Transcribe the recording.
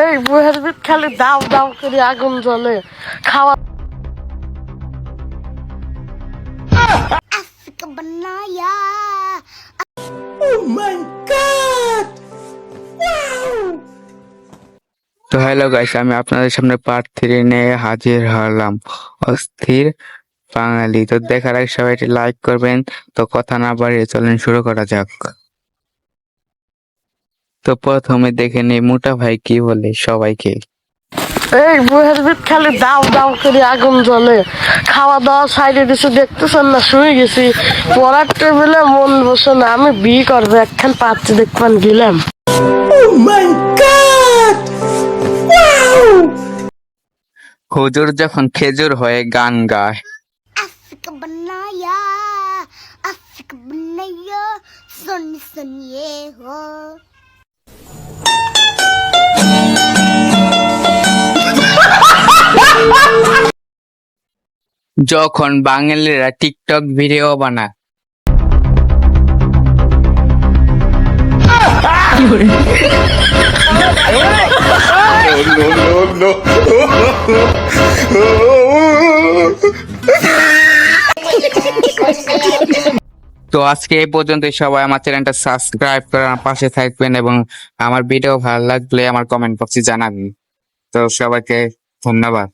এই বুহের ভিত খালি দাও দাও করে আগুন জ্বলে। খাওয়া Banaya. তো হ্যালো গাইস আমি আপনাদের সামনে পার্ট থ্রি নিয়ে হাজির হলাম। অস্থির বাঙালি। তো দেখার আগে সবাই লাইক করবেন। তো কথা না বাড়িয়ে চলেন শুরু করা যাক। তো প্রথমে দেখে নেই মোটা ভাই কি বলে সবাইকে। এই বুহের ভিত খালি দাও দাও করে আগুন জ্বলে। খাওয়া দাওয়া সাইডে দিছে দেখতেছেন না? শুয়ে গেছি। পড়ার টেবিলে মন বসে না। আমি বি করব একখান পাচ্ছি দেখবেন গেলাম। হুজুর যখন খেজুর হয়ে গান গায়। Afrika যখন বাঙালিরা টিকটক ভিডিও বানায়। তো আজকে এই পর্যন্ত সবাই আমার চ্যানেলটা সাবস্ক্রাইব করে আমার পাশে থাকবেন এবং আমার ভিডিও ভালো লাগলে আমার কমেন্ট বক্সে জানাবেন। তো সবাইকে ধন্যবাদ।